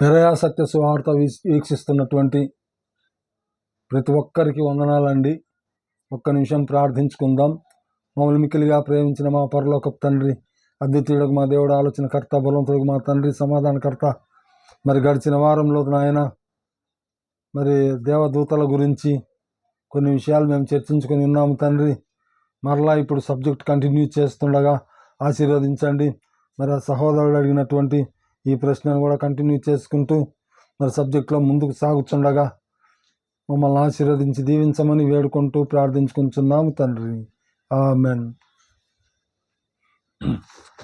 నిరయా సత్య సువార్త వీక్షిస్తున్నటువంటి ప్రతి ఒక్కరికి వందనాలండి. ఒక్క నిమిషం ప్రార్థించుకుందాం. మమ్మల్ని మిక్కిలిగా ప్రేమించిన మా పరలోకపు తండ్రి అద్వితీయులకు మా దేవుడు ఆలోచనకర్త బలవంతుడికి మా తండ్రి సమాధానకర్త మరి గడిచిన వారంలో నాయన మరి దేవదూతల గురించి కొన్ని విషయాలు మేము చర్చించుకొని ఉన్నాము తండ్రి. మరలా ఇప్పుడు సబ్జెక్ట్ కంటిన్యూ చేస్తుండగా ఆశీర్వదించండి. మరి ఆ సహోదరుడు అడిగినటువంటి ఈ ప్రశ్నను కూడా కంటిన్యూ చేసుకుంటూ మరి సబ్జెక్ట్లో ముందుకు సాగుతుండగా మమ్మల్ని ఆశీర్వదించి దీవించమని వేడుకుంటూ ప్రార్థించుకుంటున్నాము తండ్రి. ఆమెన్.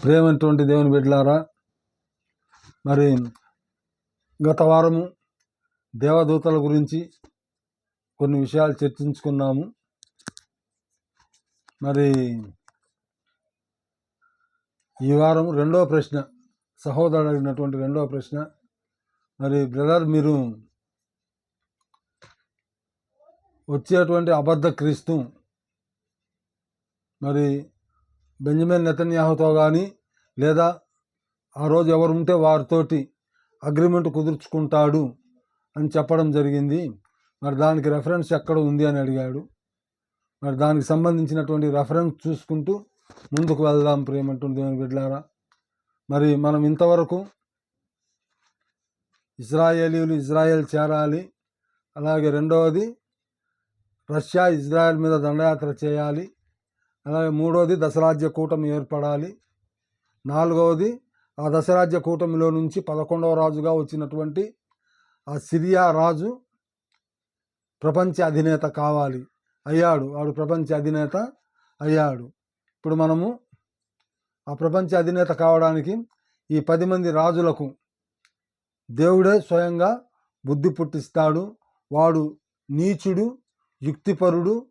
ప్రేమటువంటి దేవుని బిడ్డలారా మరి గత వారము దేవదూతల గురించి కొన్ని విషయాలు చర్చించుకున్నాము. మరి ఈ వారం రెండవ ప్రశ్న. సహోదరుడు అడిగినటువంటి రెండవ ప్రశ్న. మరి బ్రదర్ మీరు వచ్చేటువంటి అబద్ధ క్రీస్తు మరి బెంజమిన్ నెతన్యాహుతో కానీ లేదా ఆ రోజు ఎవరు ఉంటే వారితోటి అగ్రిమెంట్ కుదుర్చుకుంటాడు అని చెప్పడం జరిగింది. మరి దానికి రెఫరెన్స్ ఎక్కడ ఉంది అని అడిగాడు. మరి దానికి సంబంధించినటువంటి రెఫరెన్స్ చూసుకుంటూ ముందుకు వెళ్దాం ప్రేమంటుంది దేవుని బిడ్డలారా. మరి మనం ఇంతవరకు ఇజ్రాయేలీలు ఇజ్రాయెల్ చేరాలి. అలాగే రెండవది రష్యా ఇజ్రాయెల్ మీద దండయాత్ర చేయాలి. అలాగే మూడవది దశరాజ్య కూటమి ఏర్పడాలి. నాలుగవది ఆ దశరాజ్య కూటమిలో నుంచి పదకొండవ రాజుగా వచ్చినటువంటి ఆ సిరియా రాజు ప్రపంచ అధినేత కావాలి. అయ్యాడు. వాడు ప్రపంచ అధినేత అయ్యాడు. ఇప్పుడు మనము ఆ ప్రపంచ అధినేత కావడానికి ఈ పది మంది రాజులకు దేవుడే స్వయంగా బుద్ధి పుట్టిస్తాడు. వాడు నీచుడు యుక్తిపరుడు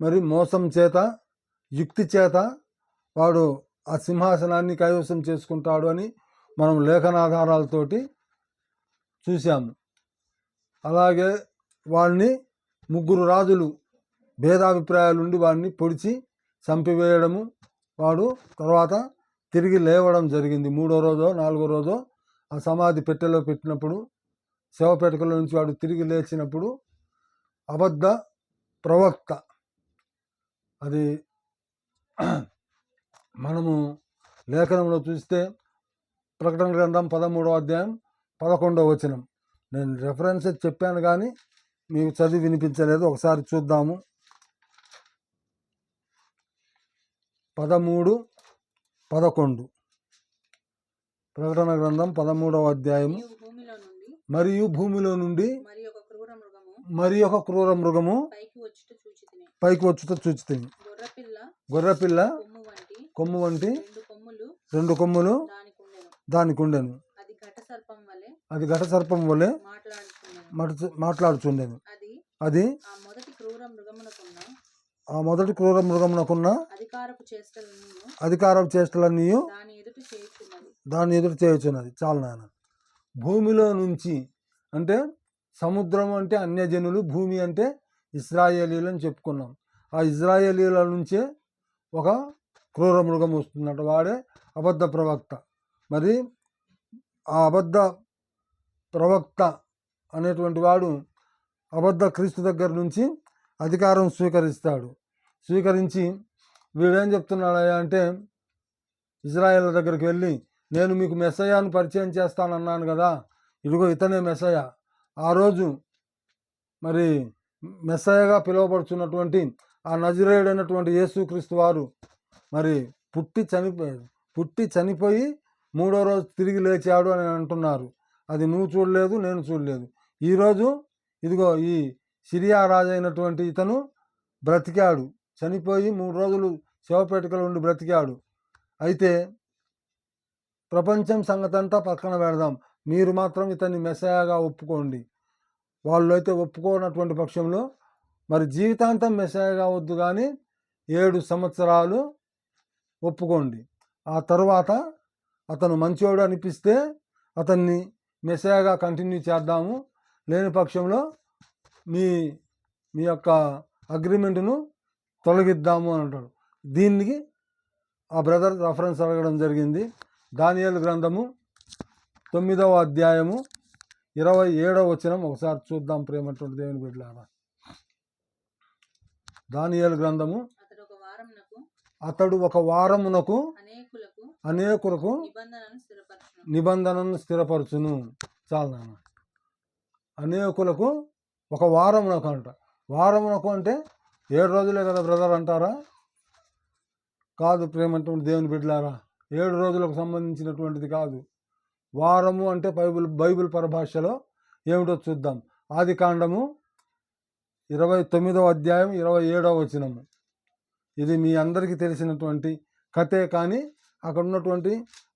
మరి మోసం చేత యుక్తి చేత వాడు ఆ సింహాసనాన్ని కైవసం చేసుకుంటాడు అని మనం లేఖనాధారాలతోటి చూశాము. అలాగే వాడిని ముగ్గురు రాజులు భేదాభిప్రాయాలుండి వాడిని పొడిచి చంపివేయడము వాడు తర్వాత తిరిగి లేవడం జరిగింది. మూడో రోజో నాలుగో రోజో ఆ సమాధి పెట్టెలో పెట్టినప్పుడు శవపేటకలో నుంచి వాడు తిరిగి లేచినప్పుడు అబద్ధ ప్రవక్త. అది మనము లేఖనంలో చూస్తే ప్రకటన గ్రంథం పదమూడవ అధ్యాయం పదకొండవ వచనం. నేను రెఫరెన్స్ చెప్పాను కానీ మీకు చదివి వినిపించలేదు. ఒకసారి చూద్దాము. పదమూడు పదకొండు. ప్రకటన గ్రంథం పదమూడవ అధ్యాయము. మరియు భూమిలో నుండి మరి ఒక క్రూర మృగము పైకి వచ్చుట చూచితిని. గొర్రెపిల్ల కొమ్ము వంటి రెండు కొమ్ములు దానికి ఉండెను అది ఘట సర్పం వలె మాట్లాడుచుండెను. అది ఆ మొదటి క్రూర మృగమునకున్న అధికారపు చేష్టలను అధికారం చేష్టలన్నీ ఎదుట దాన్ని ఎదురు చేయుచున్నది. చాలు నాయన. భూమిలో నుంచి అంటే సముద్రం అంటే అన్యజనులు భూమి అంటే ఇస్రాయేలీలు అని చెప్పుకున్నాం. ఆ ఇజ్రాయేలీల నుంచే ఒక క్రూర మృగం వస్తుందట. వాడే అబద్ధ ప్రవక్త. మరి ఆ అబద్ధ ప్రవక్త అనేటువంటి వాడు అబద్ధ క్రీస్తు దగ్గర నుంచి అధికారం స్వీకరిస్తాడు. స్వీకరించి వీడేం చెప్తున్నాడయ్యా అంటే ఇజ్రాయెల్ దగ్గరికి వెళ్ళి నేను మీకు మెస్సయాను పరిచయం చేస్తానన్నాను కదా ఇదిగో ఇతనే మెస్సయ ఆ రోజు మరి మెస్సయగా పిలువబడుచున్నటువంటి ఆ నజరేయుడైనటువంటి యేసుక్రీస్తు వారు మరి పుట్టి చనిపోయాడు పుట్టి చనిపోయి మూడో రోజు తిరిగి లేచాడు అని అంటున్నారు. అది నువ్వు చూడలేదు నేను చూడలేదు. ఈరోజు ఇదిగో ఈ సిరియా రాజు అయినటువంటి ఇతను బ్రతికాడు. చనిపోయి మూడు రోజులు శివపేటకలో ఉండి బ్రతికాడు. అయితే ప్రపంచం సంగతంతా పక్కన పెడదాం. మీరు మాత్రం ఇతన్ని మెసయాగా ఒప్పుకోండి. వాళ్ళు అయితే ఒప్పుకోనటువంటి పక్షంలో మరి జీవితాంతం మెసయాగా వద్దు కానీ ఏడు సంవత్సరాలు ఒప్పుకోండి. ఆ తర్వాత అతను మంచివాడు అనిపిస్తే అతన్ని మెసయాగా కంటిన్యూ చేద్దాము. లేని పక్షంలో మీ మీ యొక్క అగ్రిమెంట్ను తొలగిద్దాము అని అంటాడు. దీనికి ఆ బ్రదర్ రెఫరెన్స్ అడగడం జరిగింది. దానియేలు గ్రంథము తొమ్మిదవ అధ్యాయము ఇరవై ఏడవ వచనం. ఒకసారి చూద్దాం ప్రేమటువంటి దేవుని బిడ్డలారా. దానియేలు గ్రంథము అతడు ఒక వారమునకు అనేకులకు నిబంధనను స్థిరపరచును. నిబంధనను స్థిరపరచును. చాలు నాన్న. అనేకులకు ఒక వారమునకు అంట. వారమునకు అంటే ఏడు రోజులే కదా బ్రదర్ అంటారా? కాదు ప్రేమటువంటి దేవుని బిడ్డలారా. ఏడు రోజులకు సంబంధించినటువంటిది కాదు. వారము అంటే బైబిల్ బైబిల్ పరభాషలో ఏమిటో చూద్దాం. ఆది కాండము ఇరవై తొమ్మిదవ అధ్యాయం ఇరవై ఏడవ వచనము. ఇది మీ అందరికీ తెలిసినటువంటి కథే కానీ అక్కడ ఉన్నటువంటి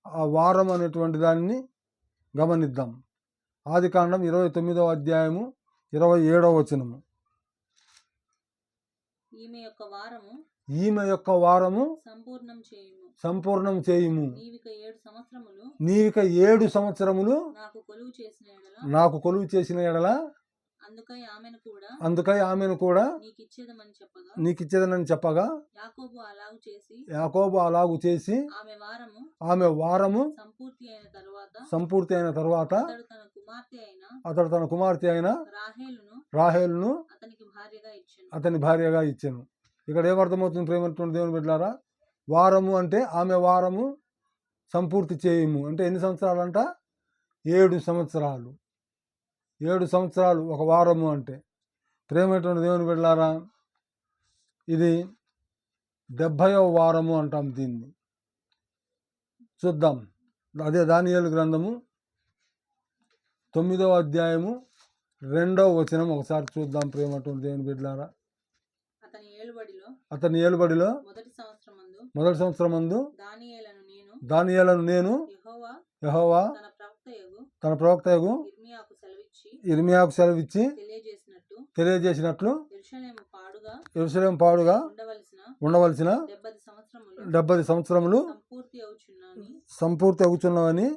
ఆ వారం అనేటువంటి దానిని గమనిద్దాం. ఆది కాండం ఇరవై తొమ్మిదవ అధ్యాయము ఇరవై ఏడవ వచనము. ఈమె యొక్క వారము ఈమె యొక్క వారము సంపూర్ణం చేయుము. సంపూర్ణం చేయుము. నీవిక ఏడు సంవత్సరములు నాకు కొలువు చేసిన ఎడల అందుకై ఆమెను కూడా అందుకై ఆమెను కూడా నీకు ఇచ్చేదమని చెప్పగా యాకోబు అలాగు చేసి ఆమె వారము సంపూర్తి అయిన తరువాత అతడు తన కుమార్తె అయిన రాహేలును అతని భార్యగా ఇచ్చాను. ఇక్కడ ఏమర్థమవుతుంది ప్రేమటువంటి దేవుని బిడ్డారా వారము అంటే ఆమె వారము సంపూర్తి చేయము. అంటే ఎన్ని సంవత్సరాలు అంట ఏడు సంవత్సరాలు. ఏడు సంవత్సరాలు ఒక వారము అంటే. ప్రేమటువంటి దేవుని బిడ్డలారా ఇది డెబ్భైవ వారము అంటాం దీన్ని. చూద్దాం. అదే దానియలు గ్రంథము తొమ్మిదవ అధ్యాయము రెండవ వచనం. ఒకసారి చూద్దాం ప్రేమటువంటి దేవుని బిడ్డలారా. అతని ఏలుబడిలో అతని ఏలుబడిలో మొదటి సంవత్సరం మందు దానియేలను నేను యెహోవా తన ప్రవక్తకు ఇర్మియాకు సెలవిచ్చి తెలియజేసినట్లు యెరూషలేము పాడుగా ఎరుసలేం పాడుగా ఉండవలసిన డెబ్బది సంవత్సరములు సంపూర్తి అవుతున్నవని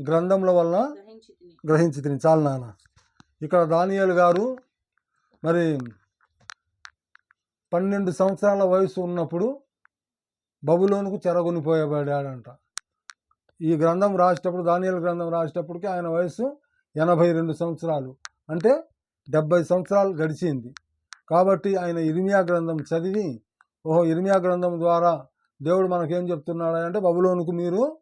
గ్రంథముల వలన గ్రహించి తిని చాలు నాన్న. ఇక్కడ దానియేలు గారు మరి పన్నెండు సంవత్సరాల వయసు ఉన్నప్పుడు బబులోనుకు చెరగొనిపోయబడాడంట. ఈ గ్రంథం రాసేటప్పుడు దానియేలు గ్రంథం రాసేటప్పటికి ఆయన వయసు ఎనభై రెండు సంవత్సరాలు. అంటే డెబ్బై సంవత్సరాలు గడిచింది. కాబట్టి ఆయన ఇరిమియా గ్రంథం చదివి ఓహో ఇరిమియా గ్రంథం ద్వారా దేవుడు మనకేం చెప్తున్నాడు అంటే బబులోనుకు మీరు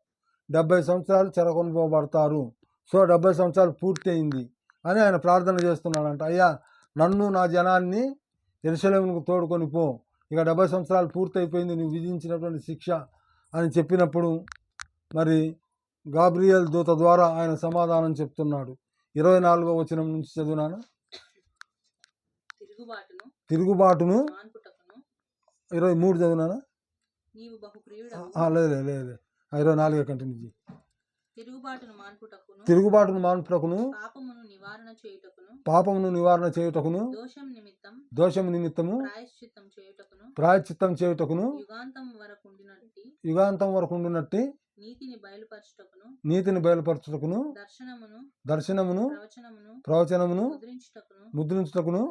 డెబ్బై సంవత్సరాలు చెరగొనిపోబడతారు. సో డెబ్బై సంవత్సరాలు పూర్తయింది అని ఆయన ప్రార్థన చేస్తున్నాడంట. అయ్యా నన్ను నా జనాన్ని ఎరుసలేముకు తోడుకొని పో. ఇక డెబ్బై సంవత్సరాలు పూర్తి అయిపోయింది నువ్వు విధించినటువంటి శిక్ష అని చెప్పినప్పుడు మరి గాబ్రియల్ దూత ద్వారా ఆయన సమాధానం చెప్తున్నాడు. ఇరవై నాలుగో వచనం నుంచి చదివినాను? తిరుగుబాటును ఇరవై మూడు చదివినాను? లేదు లేదు లేదు ఇరవై నాలుగే కంటిన్యూ చేయి. తిరుగుబాటును మాన్పుటకును తిరుగుబాటును మాన్పుటకును పాపమును నివారణ చేయుటకును పాపమును నివారణ చేయుటకును దోషం నిమిత్తం దోషం నిమిత్తము ప్రాయశ్చిత్తం చేయుటకును యుగాంతం వరకు ఉండినట్టి యుగాంతం వరకు ఉండునట్టి నీతిని బయలుపరచుటకును దర్శనమును దర్శనమును ప్రవచనమును ప్రవచనమును ముద్రించుటకును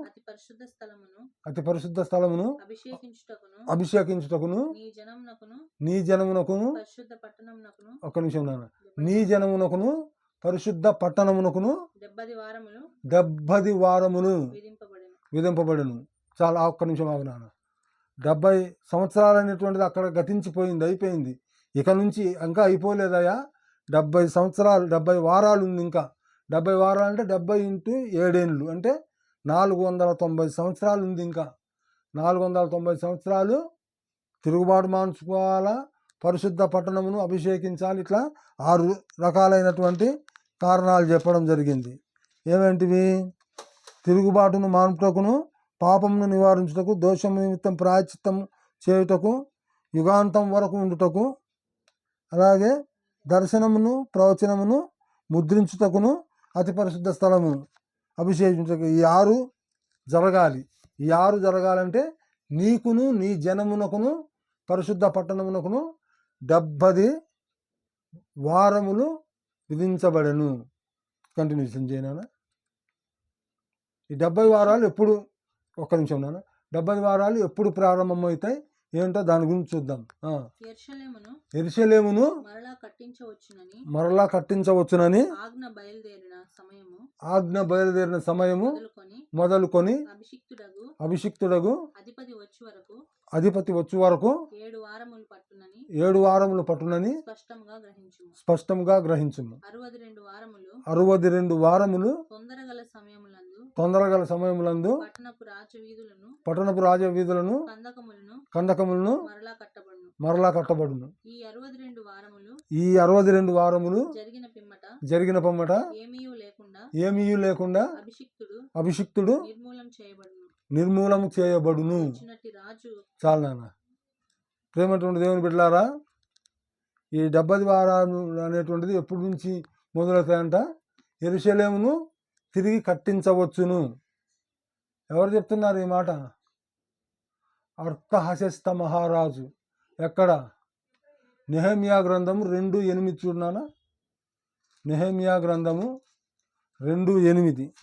అతి పరిశుద్ధ స్థలమును అభిషేకించుటకును అభిషేకించుటకును నీ జనమునకును నీ జనమునకును పరిశుద్ధ పట్టణమునకును ఒక్క నిమిషం నాన్న నీ జనమునకును పరిశుద్ధ పట్టణమునకును డెబ్బది వారములు విధింపబడును. చాలా ఒక్క నిమిషం ఆగు నాన్న డెబ్బై సంవత్సరాలు అనేటువంటిది అక్కడ గతించిపోయింది అయిపోయింది. ఇక నుంచి ఇంకా అయిపోలేదయా డెబ్బై సంవత్సరాలు డెబ్బై వారాలు ఉంది ఇంకా. డెబ్బై వారాలు అంటే డెబ్బై ఇంటూ ఏడేళ్ళు. అంటే నాలుగు వందల తొంభై సంవత్సరాలు ఉంది ఇంకా. నాలుగు వందల తొంభై సంవత్సరాలు తిరుగుబాటు మానుకోవాలా? పరిశుద్ధ పట్టణమును అభిషేకించాలి. ఇట్లా ఆరు రకాలైనటువంటి కారణాలు చెప్పడం జరిగింది. ఏమేంటివి తిరుగుబాటును మానుటకును పాపమును నివారించుటకు దోషం నిమిత్తం ప్రాయచిత్తం చేయుటకు యుగాంతం వరకు ఉండుటకు అలాగే దర్శనమును ప్రవచనమును ముద్రించుటకును అతి పరిశుద్ధ స్థలమును అభిషేకించుటకు ఈ ఆరు జరగాలి. ఈ ఆరు జరగాలంటే నీకును నీ జనమునకును పరిశుద్ధ పట్టణమునకును డెబ్బది వారములు విధించబడెను. కంటిన్యూషన్ చేయనా ఈ డెబ్బై వారాలు ఎప్పుడు ఒక్క నిమిషం నాన్న. డెబ్బై వారాలు ఎప్పుడు ప్రారంభమవుతాయి? ఏంటో దాని గురించి చూద్దాం. ఎర్షలేమును ఎరుషలేమును మరలా కట్టించవచ్చునని ఆజ్ఞ బయలుదేరిన సమయము ఆజ్ఞ బయలుదేరిన సమయము మొదలుకొని అభిషిక్తుడగు అధిపతి వచ్చి వరకు అధిపతి వచ్చే వరకు ఏడు వారములు పట్టునని ఏడు వారములు పట్టునని స్పష్టంగా గ్రహించుము. గ్రహించుము. అరవది రెండు వారములు అరవది రెండు వారములు తొందరగల సమయములందు తొందరగల సమయములందు పట్టణపు రాజ వీధులను కందకములను మరలా కట్టబడును. ఈ అరవది రెండు వారములు జరిగిన పిమ్మట ఏమీ లేకుండా అభిషిక్తుడు అభిషిక్తుడు నిర్మూలం చేయబడును. చాలు ప్రేమటువంటి దేవుని బిడ్డలారా ఈ డెబ్బది వారాలు అనేటువంటిది ఎప్పటి నుంచి మొదలవుతాయంట? ఎరుషలేమును తిరిగి కట్టించవచ్చును. ఎవరు చెప్తున్నారు ఈ మాట? అర్థహశస్త మహారాజు. ఎక్కడ? నెహమియా గ్రంథము రెండు ఎనిమిది చూడనానా? నెహమియా గ్రంథము రెండు ఎనిమిది.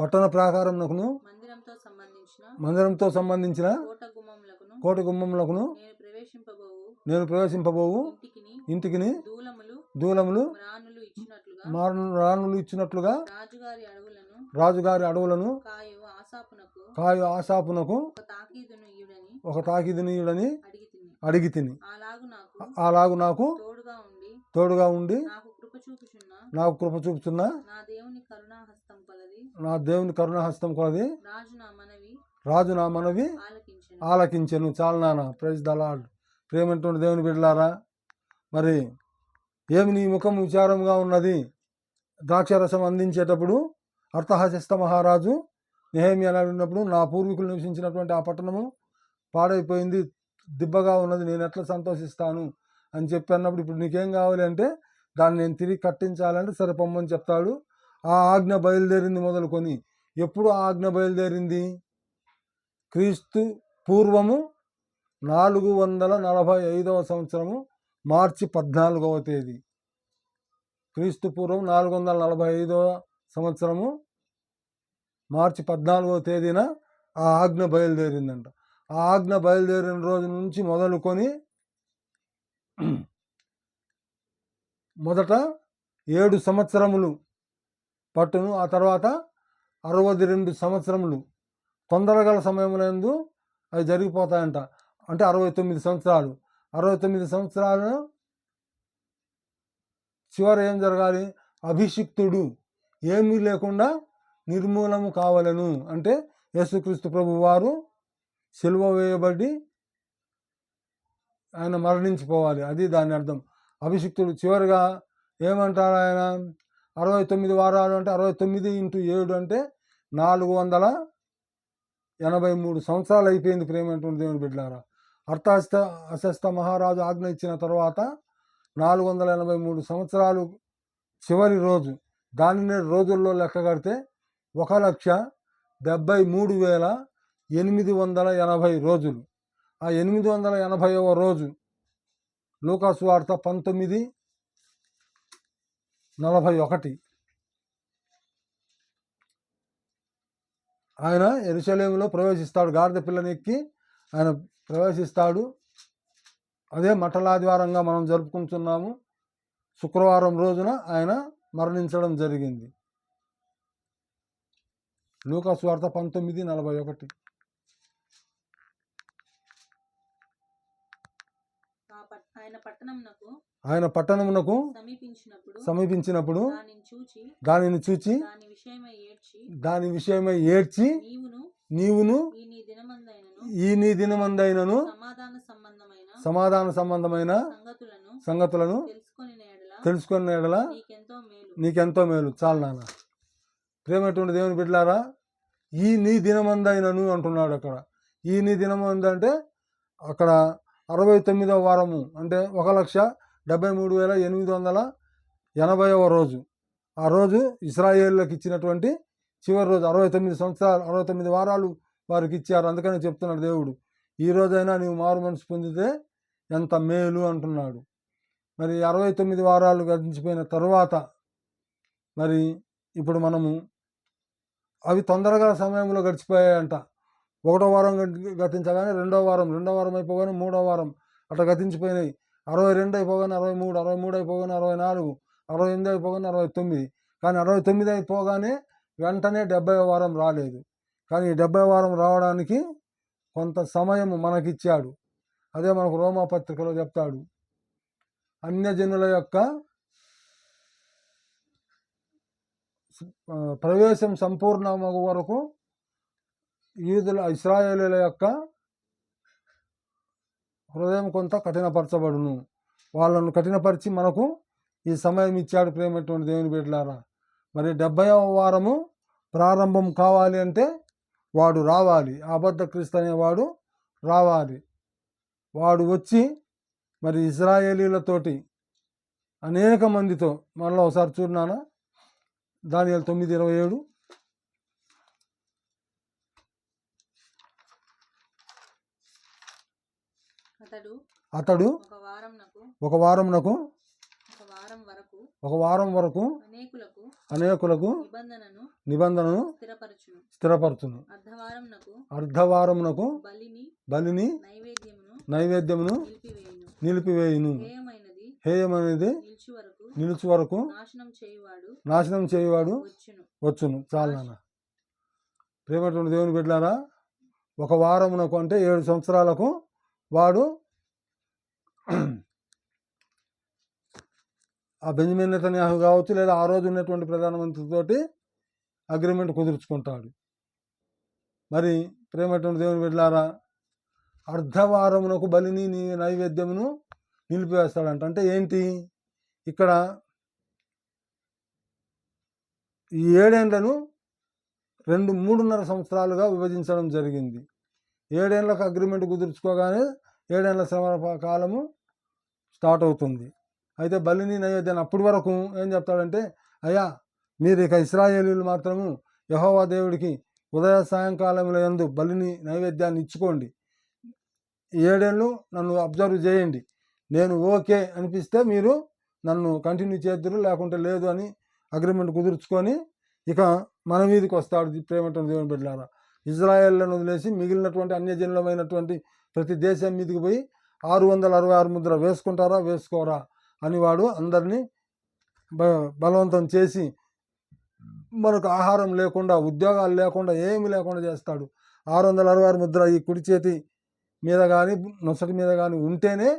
పట్టణ ప్రాకారమునకును మందిరంతో సంబంధించిన కోటి గుమ్మములకును నేను ప్రవేశింపబోవు. ఇంటికిని దూలములు రాణులు ఇచ్చినట్లుగా రాజుగారి అడవులను కాయు ఆశాపునకు ఒక తాకిదినీయుడని అడిగి తిని అలాగు నాకు తోడుగా ఉండి నాకు కృప చూపుతున్న నా దేవుని కరుణాహస్తం కలది రాజు నా మనవి ఆలకించెను. ఆలకించెను. చాలు నాన్న. ప్రైజ్ ద లార్డ్ ప్రేమటువంటి దేవుని బిడ్డలారా మరి ఏమి నీ ముఖం విచారంగా ఉన్నది? ద్రాక్షరసం అందించేటప్పుడు అర్థహశస్త మహారాజు నెహేమి అని ఉన్నప్పుడు నా పూర్వీకులు నివసించినటువంటి ఆ పట్టణము పాడైపోయింది దిబ్బగా ఉన్నది నేను ఎట్లా సంతోషిస్తాను అని చెప్పి అన్నప్పుడు ఇప్పుడు నీకేం కావాలి అంటే దాన్ని నేను తిరిగి కట్టించాలంటే సరే పొమ్మని చెప్తాడు. ఆ ఆజ్ఞ బయలుదేరింది మొదలుకొని. ఎప్పుడు ఆ ఆజ్ఞ బయలుదేరింది? క్రీస్తు పూర్వము నాలుగు వందల నలభై ఐదవ సంవత్సరము మార్చి పద్నాలుగవ తేదీ. క్రీస్తు పూర్వం నాలుగు వందల నలభై ఐదవ సంవత్సరము మార్చి పద్నాలుగవ తేదీన ఆ ఆజ్ఞ బయలుదేరిందంట. ఆ ఆజ్ఞ బయలుదేరిన రోజు నుంచి మొదలుకొని మొదట ఏడు సంవత్సరములు పట్టును ఆ తర్వాత అరవై రెండు సంవత్సరములు తొందరగల సమయములందు అవి జరిగిపోతాయంట. అంటే అరవై తొమ్మిది సంవత్సరాలు. అరవై తొమ్మిది సంవత్సరాలు చివర ఏం జరగాలి? అభిషిక్తుడు. ఏమీ లేకుండా నిర్మూలము కావలను. అంటే యేసుక్రీస్తు ప్రభు వారు సిలువ వేయబడి ఆయన మరణించిపోవాలి. అది దాని అర్థం. అభిషిక్తుడు చివరిగా ఏమంటారు ఆయన? అరవై తొమ్మిది వారాలు అంటే అరవై తొమ్మిది ఇంటూ ఏడు అంటే నాలుగు వందల ఎనభై మూడు సంవత్సరాలు అయిపోయింది ప్రేమటువంటి దేవుని బిడ్డారా అర్థాస్త అశస్త మహారాజు ఆజ్ఞ ఇచ్చిన తర్వాత నాలుగు వందల ఎనభై మూడు సంవత్సరాలు చివరి రోజు దానిని రోజుల్లో లెక్క కడితే ఒక లక్ష డెబ్బై మూడు వేల ఎనిమిది వందల ఎనభై రోజులు. ఆ ఎనిమిది వందల ఎనభైవ రోజు లూకాసు వార్త పంతొమ్మిది నలభై ఒకటి. ఆయన ఎరుసలేములో ప్రవేశిస్తాడు గాడిద పిల్లని ఎక్కి ఆయన ప్రవేశిస్తాడు. అదే మఠలాదివారంగా మనం జరుపుకుంటున్నాము. శుక్రవారం రోజున ఆయన మరణించడం జరిగింది. లూకాసు వార్త పంతొమ్మిది నలభై ఒకటి. ఆయన పట్టణమునకు సమీపించినప్పుడు దానిని చూచి దాని విషయమై ఏడ్చి నీవును ఈ నీ దినమందైనను సమాధాన సంబంధమైన సంగతులను తెలుసుకున్న ఎడల నీకెంతో మేలు. నీకెంతో మేలు. చాలు నాన్న. ప్రేమటువంటి దేవుని బిడ్డలారా ఈ నీ దినమందైనను అంటున్నాడు అక్కడ. ఈ నీ దినమందు అంటే అక్కడ అరవై తొమ్మిదవ వారము అంటే ఒక లక్ష డెబ్బై మూడు వేల ఎనిమిది వందల ఎనభైవ రోజు. ఆ రోజు ఇస్రాయేళ్ళకి ఇచ్చినటువంటి చివరి రోజు అరవై తొమ్మిది సంవత్సరాలు అరవై తొమ్మిది వారాలు వారికి ఇచ్చారు. అందుకని చెప్తున్నాడు దేవుడు ఈ రోజైనా నీవు మారు మనసు పొందితే ఎంత మేలు అంటున్నాడు. మరి అరవై తొమ్మిది వారాలు గడిచిపోయిన తరువాత మరి ఇప్పుడు మనము అవి తొందరగా సమయంలో గడిచిపోయాయంట. ఒకటో వారం గతించగానే రెండో వారం రెండో వారం అయిపోగానే మూడో వారం అట్లా గతించిపోయినాయి. అరవై రెండు అయిపోగానే అరవై మూడు అరవై మూడు అయిపోగానే అరవై నాలుగు అరవై ఎనిమిది అయిపోగానే అరవై తొమ్మిది. కానీ అరవై తొమ్మిది అయిపోగానే వెంటనే డెబ్బై వారం రాలేదు. కానీ డెబ్బై వారం రావడానికి కొంత సమయం మనకిచ్చాడు. అదే మనకు రోమా పత్రికలో చెప్తాడు. అన్యజనుల యొక్క ప్రవేశం సంపూర్ణమగు వరకు యూదుల ఇస్రాయేలీల యొక్క హృదయం కొంత కఠినపరచబడును. వాళ్ళను కఠినపరిచి మనకు ఈ సమయం ఇచ్చాడు ప్రేమటువంటి దేవుని బిడ్డలారా. మరి డెబ్బైవ వారము ప్రారంభం కావాలి అంటే వాడు రావాలి. అబద్ధ క్రీస్తు అనేవాడు రావాలి. వాడు వచ్చి మరి ఇజ్రాయేలీలతోటి అనేక మందితో మళ్ళీ ఒకసారి చూడనానా దానియాల తొమ్మిది ఇరవై ఏడు. అతడు ఒక వారంనకు ఒక వారమునకు ఒక వారం వరకు ఒక వారం వరకు అనేకులకు నిబంధనను స్థిరపరచును. అర్ధవారమునకు బలిని నైవేద్యమును నిలిపివేయును. హేయమైనది నిలిచి వరకు నాశనం చేయువాడు వచ్చును. వచ్చును. చాలు ప్రేమటువంటి దేవుని బిడ్డారా ఒక వారమునకు అంటే ఏడు సంవత్సరాలకు వాడు ఆ బెంజమిన్ నెతన్యాహు కావచ్చు లేదా ఆ రోజు ఉన్నటువంటి ప్రధానమంత్రితోటి అగ్రిమెంట్ కుదుర్చుకుంటాడు. మరి ప్రేమటువంటి దేవుని బిడ్డారా అర్ధవారమునకు బలిని నీ నైవేద్యమును నిలిపివేస్తాడంట. అంటే ఏంటి? ఇక్కడ ఈ ఏడేండ్లను రెండు మూడున్నర సంవత్సరాలుగా విభజించడం జరిగింది. ఏడేండ్లకు అగ్రిమెంట్ కుదుర్చుకోగానే ఏడేండ్ల శ్రమ కాలము స్టార్ట్ అవుతుంది. అయితే బలిని నైవేద్యాన్ని అప్పటి వరకు ఏం చెప్తాడంటే అయ్యా మీరు ఇక ఇస్రాయేలీలు మాత్రము యహోవా దేవుడికి ఉదయ సాయంకాలంలో ఎందు బలిని నైవేద్యాన్ని ఇచ్చుకోండి. ఏడేళ్ళు నన్ను అబ్జర్వ్ చేయండి. నేను ఓకే అనిపిస్తే మీరు నన్ను కంటిన్యూ చేద్దరు లేకుంటే లేదు అని అగ్రిమెంట్ కుదుర్చుకొని ఇక మన మీదకి వస్తాడు ప్రేమటువంటి దేవుని బిడ్డలారా. ఇజ్రాయేళ్ళను వదిలేసి మిగిలినటువంటి అన్యజనులమైనటువంటి ప్రతి దేశం మీదకి పోయి ఆరు వందల అరవై ఆరు ముద్ర వేసుకుంటారా వేసుకోరా? అని వాడు అందరినీ బ బలవంతం చేసి మనకు ఆహారం లేకుండా ఉద్యోగాలు లేకుండా ఏమీ లేకుండా చేస్తాడు. ఆరు వందల అరవై ఆరు ముద్ర ఈ కుడి చేతి మీద కానీ నొసటి మీద కానీ ఉంటేనే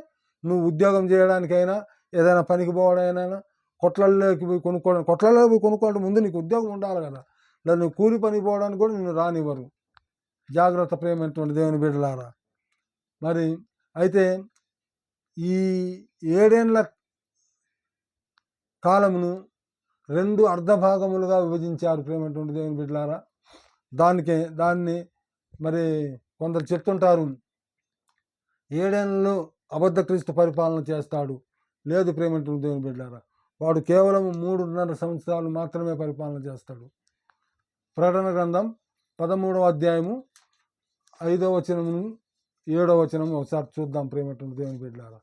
నువ్వు ఉద్యోగం చేయడానికైనా ఏదైనా పనికి పోవడానికైనా కొట్లల్లోకి పోయి కొనుక్కోవడం కొట్లలో పోయి కొనుక్కోవడం ముందు నీకు ఉద్యోగం ఉండాలి కదా. లేదా నువ్వు కూలి పని పోవడానికి కూడా నిన్ను రానివ్వరు. జాగ్రత్త ప్రేమైనటువంటి దేవుని బిడ్డలారా. మరి అయితే ఈ ఏడేండ్ల కాలమును రెండు అర్ధభాగములుగా విభజించారు ప్రేమటువంటి దేవుని బిడ్డలారా. దానికే దాన్ని మరి కొందరు చెప్తుంటారు ఏడేళ్ళు అబద్ధ క్రీస్తు పరిపాలన చేస్తాడు. లేదు ప్రేమటువంటి దేవుని బిడ్డారా వాడు కేవలం మూడున్నర సంవత్సరాలు మాత్రమే పరిపాలన చేస్తాడు. ప్రకటన గ్రంథం పదమూడవ అధ్యాయము ఐదవ వచనము ఏడవ వచనము ఒకసారి చూద్దాం ప్రేమటువంటి దేవుని బిడ్డారా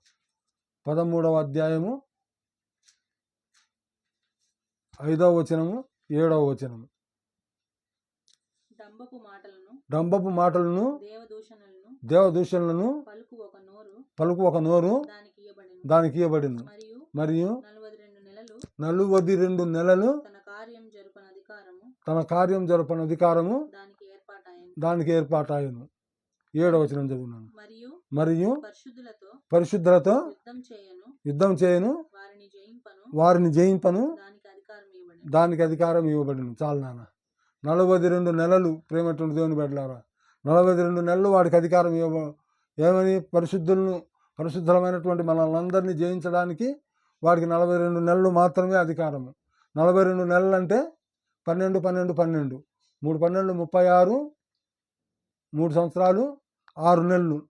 పదమూడవ అధ్యాయము ఐదవ వచనము ఏడవ వచనము. డంబపు మాటలను దేవదూషణలను పలుకు ఒక నోరు దానికి ఇవ్వబడింది మరియు నలువది రెండు నెలలు తన కార్యం జరుపని అధికారము దానికి ఏర్పాటాయను. ఏడవ వచనం చదువున్నాను. మరియు పరిశుద్ధులతో పరిశుద్ధులతో యుద్ధం చేయను. యుద్ధం చేయను. వారిని జయింపను. వారిని జయింపను. దానికి అధికారం ఇవ్వబడెను. ఇవ్వబడింది చాలు నాన్న. నలభై రెండు నెలలు ప్రేమటువంటి దేవుని బిడ్డలారా. నలభై రెండు నెలలు వాడికి అధికారం ఇవ్వ ఏమని? పరిశుద్ధులను పరిశుద్ధమైనటువంటి మనల్ని అందరినీ జయించడానికి వాడికి నలభై రెండు నెలలు మాత్రమే అధికారము. నలభై రెండు నెలలు అంటే పన్నెండు పన్నెండు పన్నెండు. మూడు పన్నెండు ముప్పై ఆరు మూడు సంవత్సరాలు ఆరు నెలలు.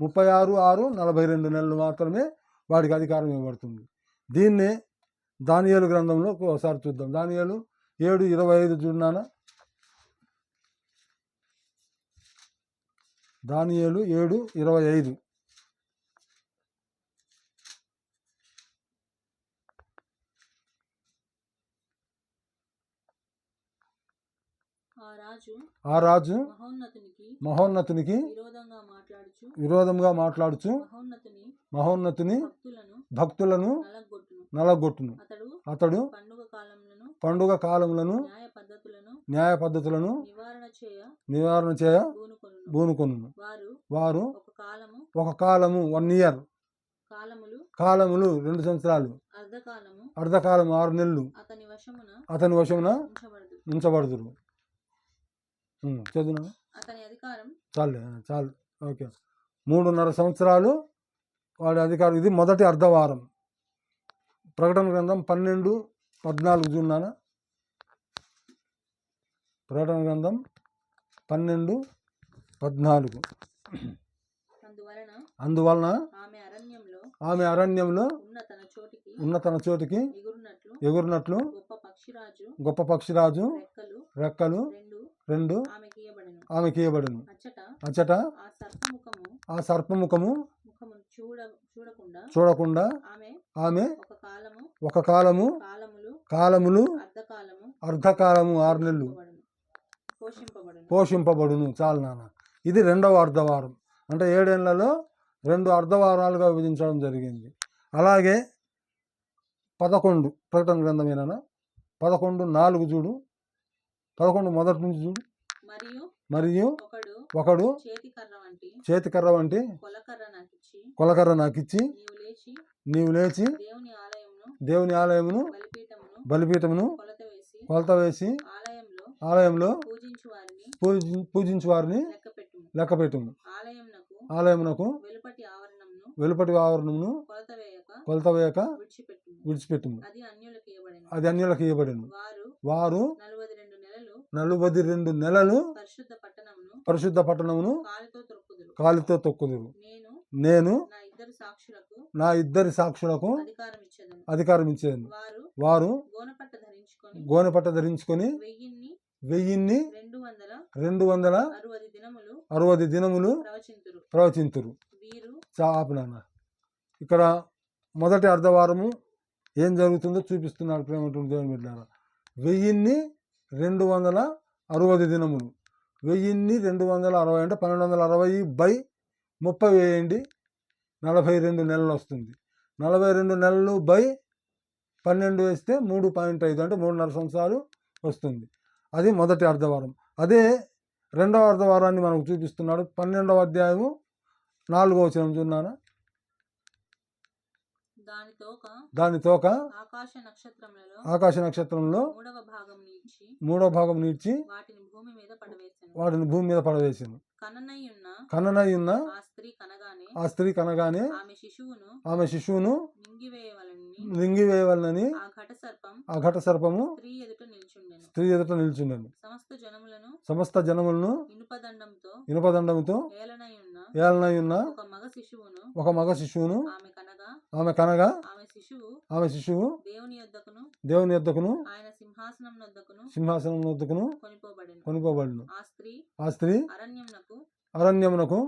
ముప్పై ఆరు ఆరు నలభై రెండు నెలలు మాత్రమే వాడికి అధికారం ఇవ్వబడుతుంది. దీన్నే దానియేలు గ్రంథంలో ఒకసారి చూద్దాం. దానియేలు ఏడు ఇరవై ఐదు చూడనానా దానియేలు ఏడు ఇరవై ఐదు. ఆ రాజు మహోన్నతునికి విరోధంగా మాట్లాడుచు మహోన్నతుని భక్తులను నలగొట్టును. అతడు పండుగ కాలములను న్యాయ పద్ధతులను నివారణ చేయ బూనుకొను వారు ఒక కాలము వన్ ఇయర్ కాలములు రెండు సంవత్సరాలు అర్ధకాలం ఆరు నెలలు అతని వశమున అతని అధికారం చాలు చాలు. ఓకే. మూడున్నర సంవత్సరాలు వాడి అధికారం ఇది మొదటి అర్ధవారం. ప్రకటన గ్రంథం పన్నెండు పద్నాలుగు చూన్నానా ప్రకటన గ్రంథం పన్నెండు పద్నాలుగు. అందువలన ఆమె అరణ్యంలో ఆమె ఉన్న తన చోటికి ఎగురునట్లు గొప్ప పక్షిరాజు రెక్కలు రెండు ఇవ్వబడును అచ్చట అచ్చట ఆ సర్పముఖము చూడకుండా ఆమె ఒక కాలము కాలములు అర్ధకాలము ఆరు నెలలు పోషింపబడును. చాలు నాన్న. ఇది రెండవ అర్ధవారం. అంటే ఏడేళ్ళలో రెండు అర్ధవారాలుగా విభజించడం జరిగింది. అలాగే పదకొండు ప్రకటన గ్రంథమేనా పదకొండు నాలుగు చూడు. పదకొండు మొదటి నుంచి చూడు. మరియు మరియు ఒకడు చేతికర్ర వంటి కొలకర్ర నాకిచ్చి నీవు లేచి దేవుని ఆలయమును బలిపీఠమును కొలత వేసి ఆలయంలో పూజించు వారిని పూజి పూజించు వారిని లెక్కపెట్టుము. ఆలయమునకు వెలుపటి ఆవరణమును కొలత వేయక విడిచిపెట్టుము. విడిచిపెట్టుము. అది అన్యులకు ఇవ్వబడెను వారు నలభై రెండు నెలలు పరిశుద్ధ పట్టణమును కాలితో తొక్కుదురు. నేను నా ఇద్దరు సాక్షులకు అధికారం ఇచ్చాను వారు గోనపట్ట ధరించుకొని వెయ్యిన్ని రెండు వందల అరవది దినములు అరవై దినములు ప్రవచింతురు. చాపనాన్న ఇక్కడ మొదటి అర్ధవారము ఏం జరుగుతుందో చూపిస్తున్నాడు ప్రేమటువంటి దేవుని బిడ్డారా. వెయ్యిన్ని రెండు వందల అరవై దినములు. వెయ్యిన్ని రెండు వందల అరవై అంటే పన్నెండు వందల అరవై బై ముప్పై వేయండి. నలభై రెండు నెలలు వస్తుంది. నలభై రెండు నెలలు బై పన్నెండు వేస్తే మూడు పాయింట్ ఐదు అంటే మూడున్నర సంవత్సరాలు వస్తుంది. అది మొదటి అర్ధవారం. అదే రెండవ అర్ధవారాన్ని మనకు చూపిస్తున్నాడు. పన్నెండవ అధ్యాయము నాలుగో వచనం చూన్నానా దాని తోక దాని తోక ఆకాశ నక్షత్రంలో మూడవ భాగం నీడ్చి వాటిని భూమి మీద పడవేశాను వాటిని భూమి మీద పడవేసాను. కననై ఉన్న కన్ననై ఉన్న ఆ స్త్రీ కనగానే ఆ స్త్రీ కనగానే ఆమె శిశువును ఆమె శిశువును మింగివేయవలని లింగివేయవలనని ఆ ఘట సర్పం ఆ ఘట సర్పము స్త్రీ ఎదుట నిల్చుండెను. స్త్రీ ఎదుట నిల్చుండెను. సమస్త జనములను సమస్త జనములను ఇనుపదండంతో ఇనుపదండముతో ఏలనై ఉన్న? ఏలనై ఉన్న ఒక మగ శిశువును ఒక మగ శిశువును ఆమె కనగా ఆమె కనగా ఆమె శిశువు దేవుని యొద్దకును దేవుని యొద్దకును ఆయన సింహాసనం వద్దకును కొనిపోబడెను. ఆ స్త్రీ అరణ్యమునకు అరణ్యమునకు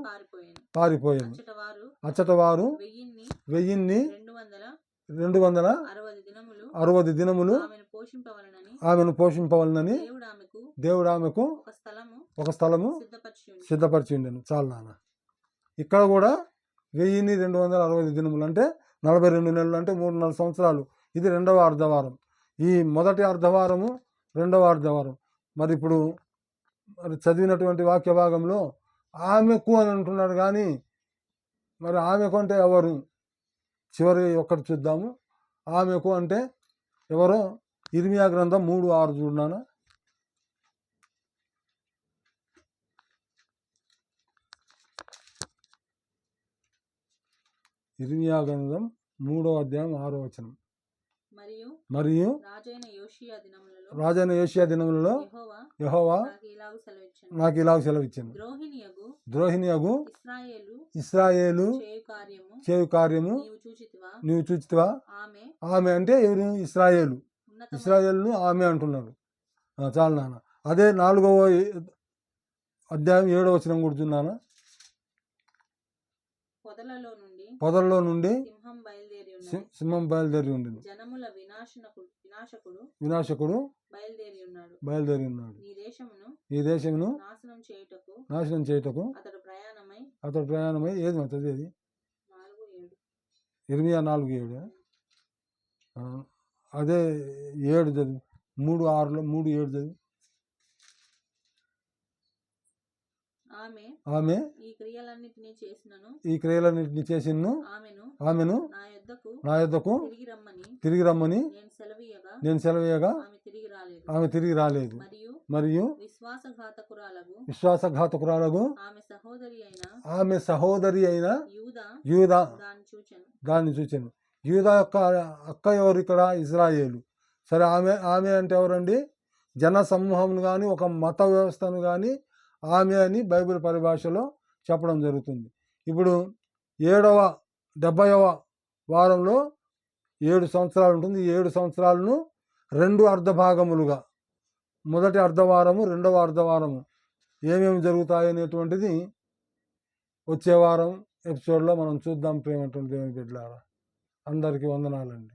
పారిపోయాను. అచ్చట వారు అచ్చట వారు వెయ్యిన్ని రెండు వందల అరవై దినములు ఆమెను పోషింపవలనని దేవుడు ఆమెకు దేవుడు ఆమెకు ఒక స్థలము సిద్ధపరిచి ఉండను. చాలు నాన్న. ఇక్కడ కూడా వెయ్యిని రెండు వందల అరవై దినములు అంటే నలభై రెండు నెలలు అంటే మూడున్నర సంవత్సరాలు. ఇది రెండవ అర్ధవారం. ఈ మొదటి అర్ధవారము రెండవ అర్ధవారం. మరి ఇప్పుడు మరి చదివినటువంటి వాక్య భాగంలో ఆమెకు అని అంటున్నాడు కానీ మరి ఆమెకు అంటే ఎవరు? చివరి ఒక్కటి చూద్దాము. ఆమెకు అంటే ఎవరో? ఇర్మియా గ్రంథం మూడు ఆరు చూడనా ఇర్మియా గ్రంథం మూడో అధ్యాయం ఆరో వచనం. మరియు రాజైన యోషియా దినములలో రాజైన ఏషియా దినములలో యెహోవా నాకు ఇలాగు సెలవిచ్చాను. ద్రోహిణియగు ద్రోహిణి అగు ఇస్రాయేలు చేయు కార్యము నీవు చూచితివా? ఆమె అంటే ఎవరు? ఇస్రాయేలు. ఇస్రాయేల్ను ఆమె అంటున్నారు చాలు నాన్న. అదే నాలుగవ అధ్యాయం ఏడవ వచనం కూర్చున్నాను పొదలలో పొదల్లో నుండి సింహం బయలుదేరి ఉండింది జనముల వినాశనకుడు వినాశకుడు వినాశకుడు బయలుదేరి ఉన్నాడు. బయలుదేరి ఉన్నాడు. దేశమును ఈ దేశమును నాశనం చేయుటకు నాశనం చేయుటకు అతడు ప్రయాణమై అతడు ప్రయాణమై ఏది చదివేది? ఏడు. ఇరవై నాలుగు ఏడు. అదే ఏడు చదివి మూడు ఆరులో మూడు ఏడు చదివి. ఆమె ఈ క్రియలన్నిటినీ చేసినను. ఈ క్రియలన్నింటినీ చేసిన్ను. ఆమెను నా యొద్దకు తిరిగి రమ్మని నేను సెలవీయగా ఆమె తిరిగి రాలేదు. మరియు విశ్వాసఘాతకురాలకు ఆమె సహోదరి అయిన యూదా యూదా దాన్ని చూచెను. దాన్ని చూచాను. యూదా యొక్క అక్క ఎవరు ఇక్కడ? ఇజ్రాయేలు. సరే ఆమె ఆమె అంటే ఎవరండి? జన సమూహం కానీ ఒక మత వ్యవస్థను కానీ ఆమె అని బైబిల్ పరిభాషలో చెప్పడం జరుగుతుంది. ఇప్పుడు ఏడవ డెబ్భైవ వారంలో ఏడు సంవత్సరాలు ఉంటుంది. ఈ ఏడు సంవత్సరాలను రెండు అర్ధభాగములుగా మొదటి అర్ధవారము రెండవ అర్ధవారము ఏమేమి జరుగుతాయి అనేటువంటిది వచ్చే వారం ఎపిసోడ్లో మనం చూద్దాం. ప్రేమటువంటి దేవుని బిడ్డలారా అందరికీ వందనాలండి.